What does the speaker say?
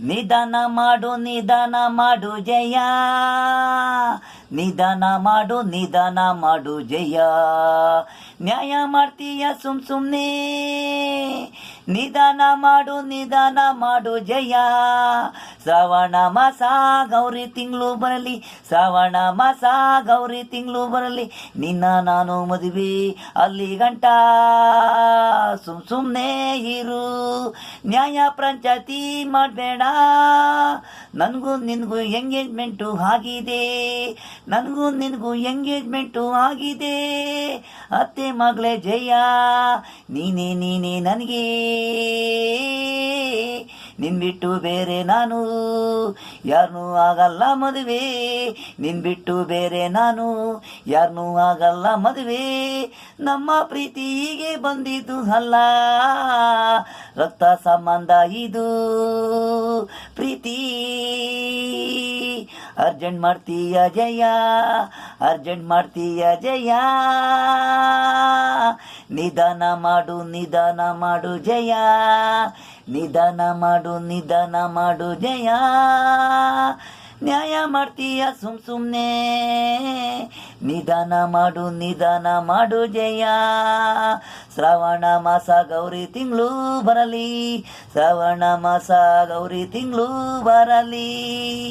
ನಿಧಾನ ಮಾಡು ನಿಧಾನ ಮಾಡು ಜಯ. ನಿಧಾನ ಮಾಡು ನಿಧಾನ ಮಾಡು ಜಯ. ನ್ಯಾಯ ಮಾಡ್ತೀಯ ಸುಮ್ ಸುಮ್ನೆ. ನಿಧಾನ ಮಾಡು ನಿಧಾನ ಮಾಡು ಜಯ. ಶ್ರಾವಣ ಮಾಸ ಗೌರಿ ತಿಂಗಳು ಬರಲಿ, ಶ್ರಾವಣ ಮಾಸ ಗೌರಿ ತಿಂಗಳು ಬರಲಿ, ನಿನ್ನ ನಾನು ಮದುವೆ ಅಲ್ಲಿ ಗಂಟ. ಸುಮ್ ಸುಮ್ನೆ ಇರು, ನ್ಯಾಯ ಪಂಚಾಯತಿ ಮಾಡಬೇಡ. ನನಗೂ ನಿನಗೂ ಎಂಗೇಜ್ಮೆಂಟು ಆಗಿದೆ. ನನಗೂ ನಿನಗೂ ಎಂಗೇಜ್ಮೆಂಟು ಆಗಿದೆ. ಅತ್ತೆ ಮಗಳೇ ಜಯ, ನೀನೇ ನೀನೇ ನನಗೆ. ನಿನ್ ಬಿಟ್ಟು ಬೇರೆ ನಾನು ಯಾರನ್ನೂ ಆಗಲ್ಲ ಮದುವೆ. ನಿನ್ ಬಿಟ್ಟು ಬೇರೆ ನಾನು ಯಾರನ್ನೂ ಆಗಲ್ಲ ಮದುವೆ. ನಮ್ಮ ಪ್ರೀತಿ ಹೀಗೆ ಬಂದಿದ್ದು ಅಲ್ಲ. ರಕ್ತ ಸಂಬಂಧ ಇದು. ಪ್ರೀತಿ ಅರ್ಜೆಂಟ್ ಮಾಡ್ತೀಯ ಜಯ, ಅರ್ಜೆಂಟ್ ಮಾಡ್ತೀಯ ಜಯ. ನಿಧಾನ ಮಾಡು ನಿಧಾನ ಮಾಡು ಜಯ. ನಿಧಾನ ಮಾಡು ನಿಧಾನ ಮಾಡು ಜಯ. ನ್ಯಾಯ ಮಾಡ್ತೀಯ ಸುಮ್ ಸುಮ್ನೆ. ನಿಧಾನ ಮಾಡು ನಿಧಾನ ಮಾಡು ಜಯ. ಶ್ರಾವಣ ಮಾಸ ಗೌರಿ ತಿಂಗಳು ಬರಲಿ. ಶ್ರಾವಣ ಮಾಸ ಗೌರಿ ತಿಂಗಳು ಬರಲಿ.